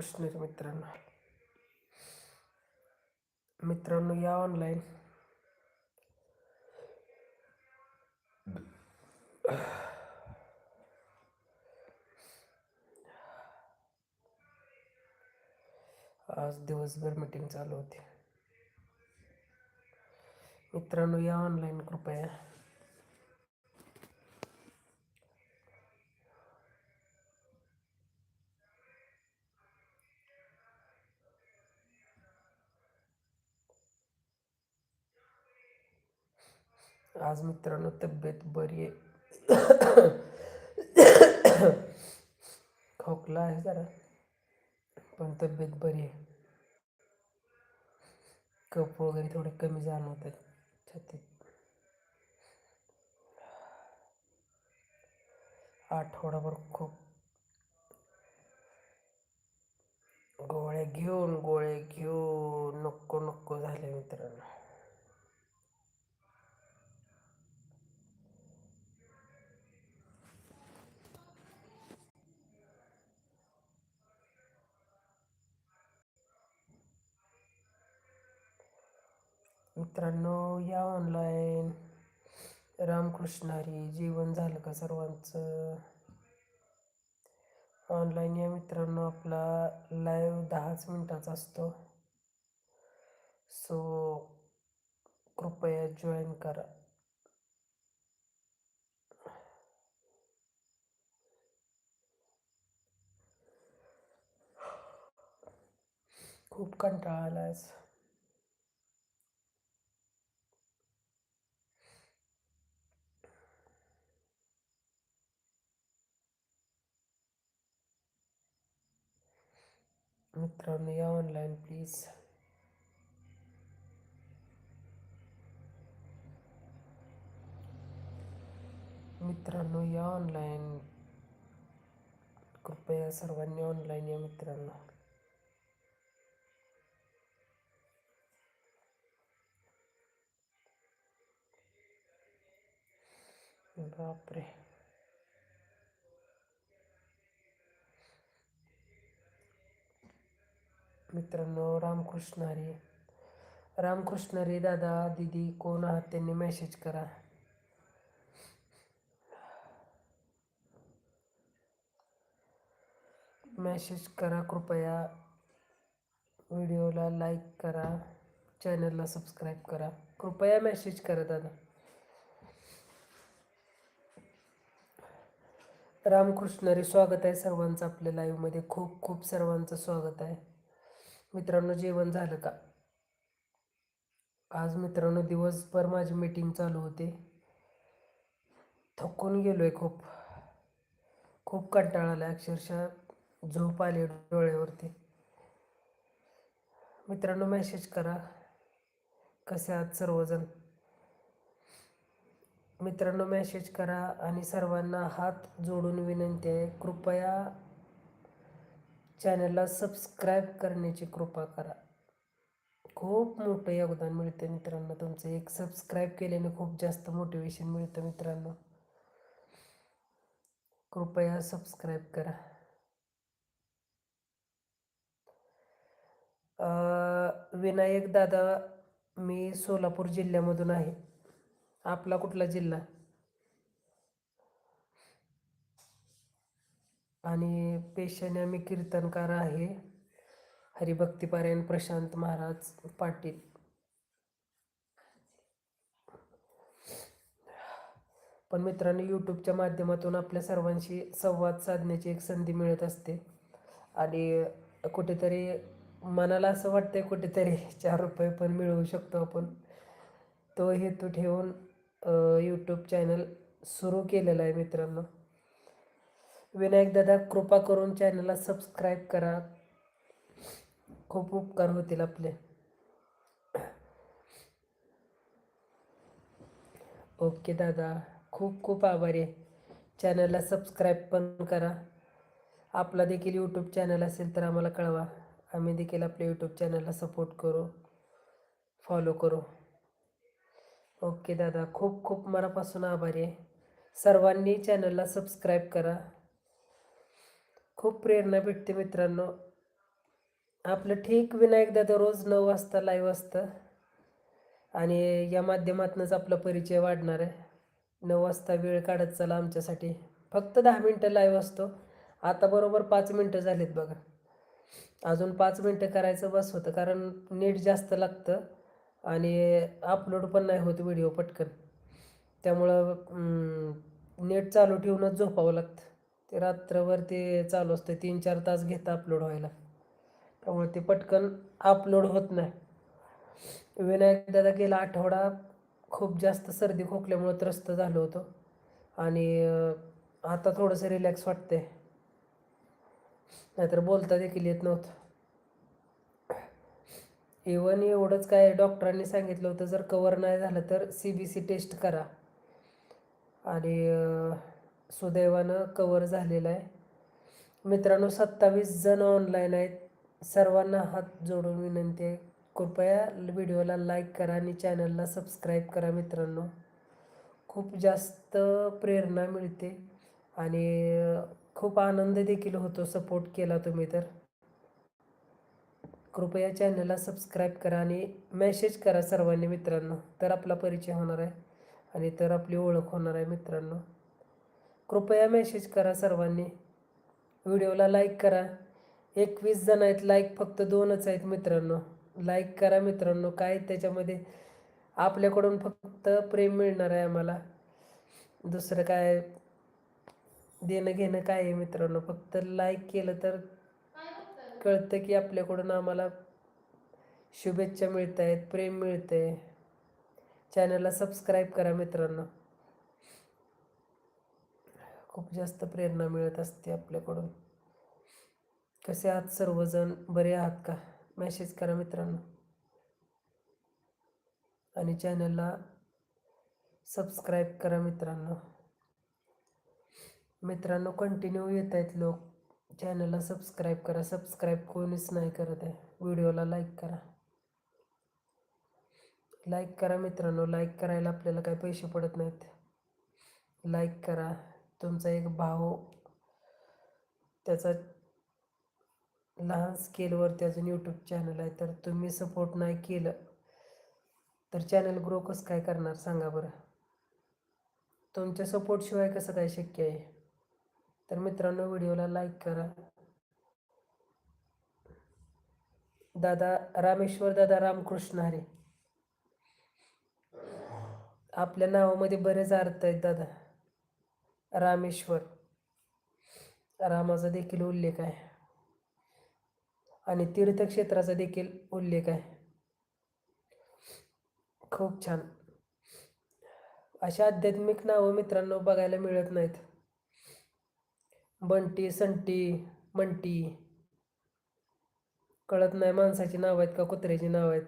प्रश्न मित्रांनो. मित्रांनो या ऑनलाईन आज दिवसभर मीटिंग चालू होती. मित्रांनो या ऑनलाईन कृपया. आज मित्रांनो तब्येत बरी आहे. खोकला आहे जरा पण तब्येत बरी आहे. कप वगैरे थोडे कमी जाणवत आहेत छातीत. आठवडाभर खूप गोळ्या घेऊन गोळ्या घेऊन नको नको झाले मित्रांनो. मित्रांनो या ऑनलाईन रामकृष्ण हरी जेवण झालं का सर्वांचं? ऑनलाईन या मित्रांनो आपला लाईव्ह दहाच मिनटाचा असतो. सो कृपया जॉईन करा. खूप कंटाळा आला आज मित्रांनो या ऑनलाईन प्लीज मित्रांनो या ऑनलाईन कृपया सर्वांनी ऑनलाईन या मित्रांनो बापरे मित्रांनो रामकृष्ण हरी रामकृष्ण हरी दादा दिदी कोण आहात त्यांनी मेसेज करा. मेसेज करा कृपया. व्हिडिओला लाईक करा. चॅनलला सबस्क्राईब करा. कृपया मेसेज करा दादा. रामकृष्ण स्वागत आहे सर्वांचं आपल्या लाईव्हमध्ये खूप खूप सर्वांचं स्वागत आहे. मित्रांनो जेवण झालं का? आज मित्रांनो दिवसभर माझी मीटिंग चालू होते. थकून गेलो आहे खूप. खूप कंटाळा आला अक्षरशः झोप आली डोळ्यावरती. मित्रांनो मेसेज करा. कसे आहात सर्वजण? मित्रांनो मेसेज करा आणि सर्वांना हात जोडून विनंती आहे कृपया चॅनलला सबस्क्राईब करण्याची कृपा करा. खूप मोठं योगदान मिळतं मित्रांनो तुमचं. एक सबस्क्राईब केल्याने खूप जास्त मोटिवेशन मिळतं मित्रांनो. कृपया सबस्क्राईब करा. विनायक दादा मी सोलापूर जिल्ह्यामधून आहे. आपला कुठला जिल्हा? आणि पेशाने मी कीर्तनकार आहे. हरिभक्तीपारायण प्रशांत महाराज पाटील. पण मित्रांनो यूट्यूबच्या माध्यमातून आपल्या सर्वांशी संवाद साधण्याची एक संधी मिळत असते. आणि कुठेतरी मनाला असं वाटतंय कुठेतरी चार रुपये पण मिळवू शकतो आपण. तो हेतू ठेवून यूट्यूब चॅनल सुरू केलेला आहे मित्रांनो. विनायक दादा कृपा करून चॅनलला सबस्क्राईब करा. खूप उपकार होतील आपले. ओके दादा खूप खूप आभारी आहे. चॅनलला सबस्क्राईब पण करा. आपला देखील यूट्यूब चॅनल असेल तर आम्हाला कळवा. आम्ही देखील आपल्या यूट्यूब चॅनलला सपोर्ट करू. फॉलो करू. ओके दादा खूप खूप मनापासून आभारी आहे. सर्वांनी चॅनलला सबस्क्राईब करा. खूप प्रेरणा भेटते मित्रांनो. आपलं ठीक विनायक दादा रोज नऊ वाजता लाईव्ह असतं. आणि या माध्यमातूनच आपला परिचय वाढणार आहे. नऊ वाजता वेळ काढत चला आमच्यासाठी. फक्त दहा मिनटं लाईव्ह असतो. आता बरोबर पाच मिनटं झालीत बघा. अजून पाच मिनटं करायचं बस होतं. कारण नेट जास्त लागतं. आणि अपलोड पण नाही होत व्हिडिओ पटकन. त्यामुळं नेट चालू ठेवूनच झोपावं लागतं. ते रात्रभर ते चालू असतं तीन चार तास घेतं अपलोड व्हायला. त्यामुळे ते पटकन अपलोड होत नाही. विनायक दादा गेला आठवडा खूप जास्त सर्दी खोकल्यामुळं त्रस्त झालो होतो. आणि आता थोडंसं रिलॅक्स वाटतंय. नाहीतर बोलता देखील येत नव्हतं. इवन एवढंच काय डॉक्टरांनी सांगितलं होतं जर कवर नाही झालं तर सी बी सी टेस्ट करा. आणि सुदैवानं कवर झालेलं आहे. मित्रांनो सत्तावीस जण ऑनलाईन आहेत. सर्वांना हात जोडून विनंती आहे. कृपया व्हिडिओला लाईक करा आणि चॅनलला सबस्क्राईब करा मित्रांनो. खूप जास्त प्रेरणा मिळते आणि खूप आनंद देखील होतो सपोर्ट केला तुम्ही तर. कृपया चॅनलला सबस्क्राईब करा आणि मेसेज करा सर्वांनी मित्रांनो. तर आपला परिचय होणार आहे आणि तर आपली ओळख होणार आहे मित्रांनो. कृपया मेसेज करा सर्वांनी. व्हिडिओला लाईक करा. एकवीस जण आहेत लाईक फक्त दोनच आहेत मित्रांनो. लाईक करा मित्रांनो काय त्याच्यामध्ये आपल्याकडून फक्त प्रेम मिळणार आहे आम्हाला. दुसरं काय देणं घेणं काय आहे मित्रांनो? फक्त लाईक केलं तर कळतं की आपल्याकडून आम्हाला शुभेच्छा मिळत आहेत प्रेम मिळतं आहे चॅनलला सबस्क्राईब करा मित्रांनो. खूप जास्त प्रेरणा मिळत असते आपल्याकडून. कसे आहात सर्वजण? बरे आहात का? मेसेज करा मित्रांनो. आणि चॅनलला सबस्क्राईब करा मित्रांनो. मित्रांनो कंटिन्यू येत आहेत लोक. चॅनलला सबस्क्राईब करा. सबस्क्राईब कोणीच नाही करत आहे. व्हिडिओला लाईक करा. लाईक करा मित्रांनो. लाईक करायला आपल्याला काही पैसे पडत नाहीत. लाईक करा. तुमचा एक भाऊ त्याचा लहान स्केलवरती अजून यूट्यूब चॅनल आहे. तर तुम्ही सपोर्ट नाही केलं तर चॅनल ग्रो कसं काय करणार सांगा बरं? तुमच्या सपोर्टशिवाय कसं काय शक्य आहे? तर मित्रांनो व्हिडिओला लाईक करा. दादा रामेश्वर दादा रामकृष्ण हरे. आपल्या नावामध्ये बरेच अर्थ आहेत दादा. रामेश्वर. रामाचा देखील उल्लेख आहे. आणि तीर्थक्षेत्राचा देखील उल्लेख आहे. खूप छान. अशा आध्यात्मिक नावं मित्रांनो बघायला मिळत नाहीत. बंटी संटी मंटी. कळत नाही माणसाची नाव आहेत का कुत्र्याची नाव आहेत.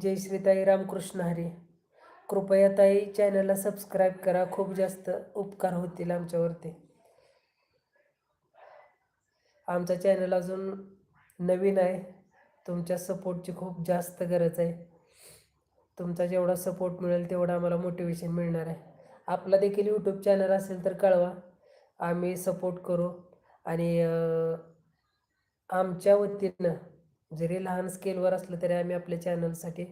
जय श्रीताई रामकृष्ण हरी. कृपया ताई चॅनलला सबस्क्राईब करा. खूप जास्त उपकार होतील आमच्यावरती. आमचा चॅनल अजून नवीन आहे. तुमच्या सपोर्टची खूप जास्त गरज आहे. तुमचा जेवढा सपोर्ट मिळेल तेवढा आम्हाला मोटिवेशन मिळणार आहे. आपला देखील यूट्यूब चॅनल असेल तर कळवा. आम्ही सपोर्ट करू. आणि आमच्या वतीनं जरी लहान स्केलवर असलं तरी आम्ही आपल्या चॅनलसाठी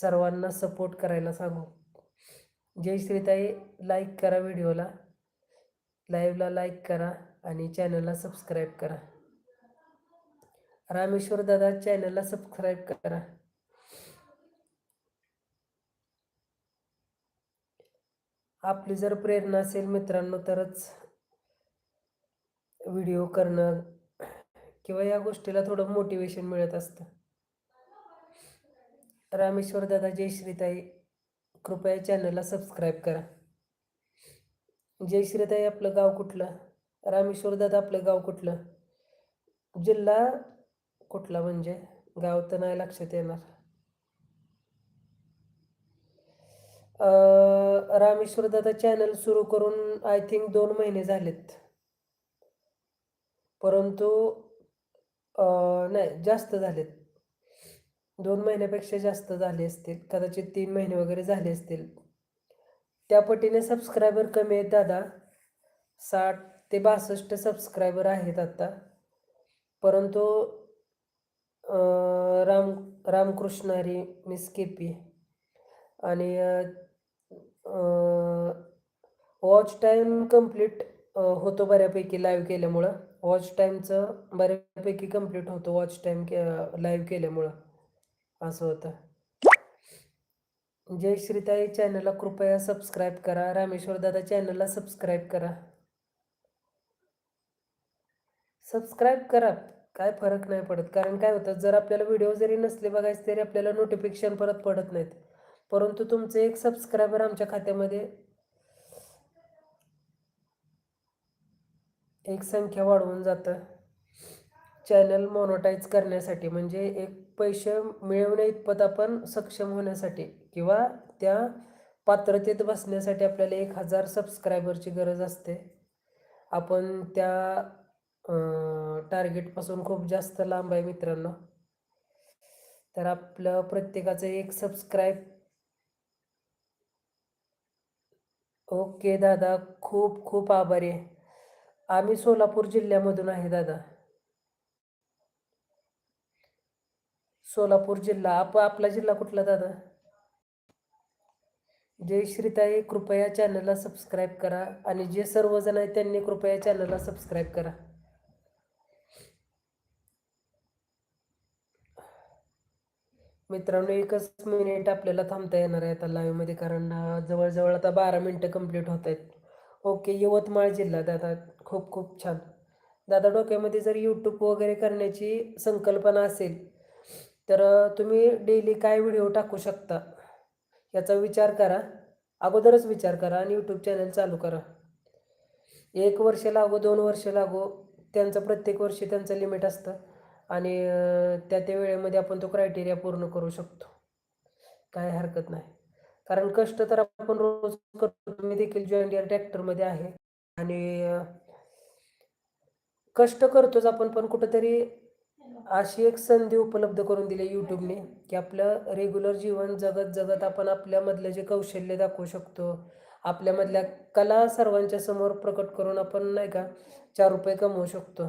सर्वांना सपोर्ट करायला सांगू. जय श्रीताई लाईक करा व्हिडिओला लाईव्हला लाईक करा आणि चॅनलला सबस्क्राईब करा. रामेश्वर दादा चॅनलला सबस्क्राईब करा. आपली जर प्रेरणा असेल मित्रांनो तरच व्हिडिओ करणं किंवा या गोष्टीला थोडं मोटिवेशन मिळत असतं. रामेश्वर दादा जय श्रीताई. कृपया चॅनलला सबस्क्राईब करा. जय श्रीताई आपलं गाव कुठलं? रामेश्वर दादा आपलं गाव कुठलं? जिल्हा कुठला म्हणजे? गाव तर नाही लक्षात येणार. रामेश्वर दादा चॅनल सुरू करून आय थिंक दोन महिने झालेत. परंतु नाही जास्त झालेत. दोन महिन्यापेक्षा जास्त झाले असतील कदाचित तीन महिने वगैरे झाले असतील. त्या पटीने सबस्क्रायबर कमी आहेत दादा. साठ ते बासष्ट सबस्क्रायबर आहेत आत्ता परंतु राम रामकृष्णारी मिस के पी आणि वॉच टाईम कंप्लीट होतो बऱ्यापैकी लाईव्ह केल्यामुळं. वॉच टाईमचं बऱ्यापैकी कंप्लीट होतो वॉच टाईम के लाईव्ह केल्यामुळं. असं होतं. जय श्रीताई चॅनलला कृपया सबस्क्राईब करा. रामेश्वर दादा चॅनलला सबस्क्राईब करा. सबस्क्राईब करा. काय फरक नाही पडत. कारण काय होतं जर आपल्याला व्हिडिओ जरी नसले बघायचे तरी आपल्याला नोटिफिकेशन परत पडत नाहीत. परंतु तुमचे एक सबस्क्रायबर आमच्या खात्यामध्ये एक संख्या वाढवून जातं. चॅनल मोनोटाईज करण्यासाठी. म्हणजे एक पैसे मिळवण्या इतपत आपण सक्षम होण्यासाठी किंवा त्या पात्रतेत बसण्यासाठी आपल्याला एक हजार सबस्क्रायबरची गरज असते. आपण त्या टार्गेटपासून खूप जास्त लांब आहे मित्रांनो. तर आपलं प्रत्येकाचं एक सबस्क्राईब ओके दादा. खूप खूप आभारी आहे. आम्ही सोलापूर जिल्ह्यामधून आहे दादा. सोलापूर जिल्हा आप आपला जिल्हा कुठला दादा? जय श्रीताई कृपया चॅनलला सबस्क्राईब करा आणि जे सर्वजण आहेत त्यांनी कृपया चॅनलला सबस्क्राईब करा. मित्रांनो एकच मिनिट आपल्याला थांबता येणार आहे आता लाईव्हमध्ये कारण जवळजवळ आता बारा मिनटं कंप्लीट होत आहेत. ओके यवतमाळ जिल्हा दादा. खूप खूप छान. दादा डोक्यामध्ये जर यूट्यूब वगैरे करण्याची संकल्पना असेल तर तुम्ही डेली काय व्हिडिओ टाकू शकता? याचा विचार करा. अगोदरच विचार करा आणि यूट्यूब चॅनल चालू करा. एक वर्ष लागो दोन वर्ष लागो त्यांचं प्रत्येक वर्षी त्यांचं लिमिट असतं. आणि त्या त्या वेळेमध्ये आपण तो क्रायटेरिया पूर्ण करू शकतो. काय हरकत नाही. कारण कष्ट तर आपण रोज करतो. मी देखील जॉईन डिअर ट्रॅक्टरमध्ये आहे. आणि कष्ट करतोच आपण पण कुठंतरी अशी एक संधी उपलब्ध करून दिली यूट्यूबने की आपलं रेग्युलर जीवन जगत जगत आपण आपल्यामधलं जे कौशल्य दाखवू शकतो आपल्यामधल्या कला सर्वांच्या समोर प्रकट करून आपण नाही का चार रुपये कमवू शकतो.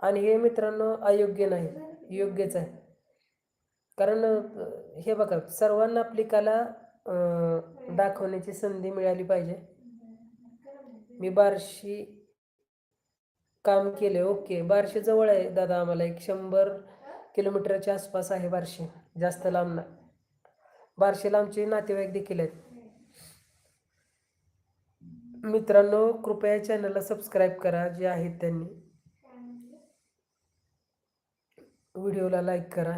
आणि हे मित्रांनो अयोग्य नाही योग्यच आहे. कारण हे बघा सर्वांना आपली कला दाखवण्याची संधी मिळाली पाहिजे. मी बार्शी काम केले. ओके. बार्शी जवळ आहे दादा आम्हाला. एक शंभर किलोमीटरच्या आसपास आहे बार्शी. जास्त लांब नाही. बार्शीला आमचे नातेवाईक देखील आहेत. मित्रांनो कृपया चॅनलला सबस्क्राईब करा. जे आहेत त्यांनी. व्हिडिओला लाईक करा.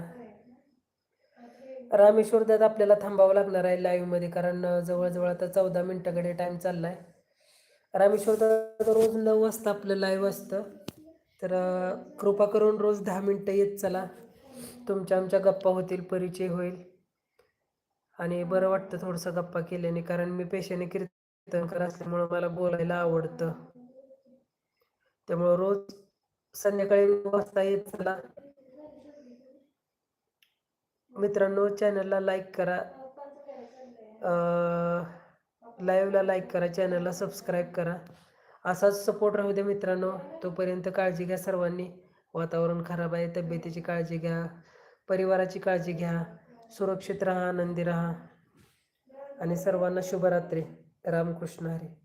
रामेश्वर दादा आपल्याला थांबावं लागणार आहे लाईव्हमध्ये कारण जवळजवळ आता चौदा मिनटाकडे टाईम चालला आहे रामेश्वर तर रोज नऊ वाजता आपलं लाईव्ह असतं. तर कृपा करून रोज दहा मिनटं येत चला. तुमच्या आमच्या गप्पा होतील परिचय होईल. आणि बरं वाटतं थोडंसं गप्पा केल्याने कारण मी पेशाने कीर्तनकर असल्यामुळं मला बोलायला आवडतं. त्यामुळं रोज संध्याकाळी नऊ वाजता येत चला. मित्रांनो चॅनलला लाईक करा. लाईव्हला लाईक करा चॅनलला सबस्क्राईब करा. असाच सपोर्ट राहू द्या मित्रांनो. तोपर्यंत काळजी घ्या सर्वांनी. वातावरण खराब आहे तब्येतीची काळजी घ्या परिवाराची काळजी घ्या सुरक्षित राहा आनंदी राहा. आणि सर्वांना शुभरात्री. रामकृष्ण हरी.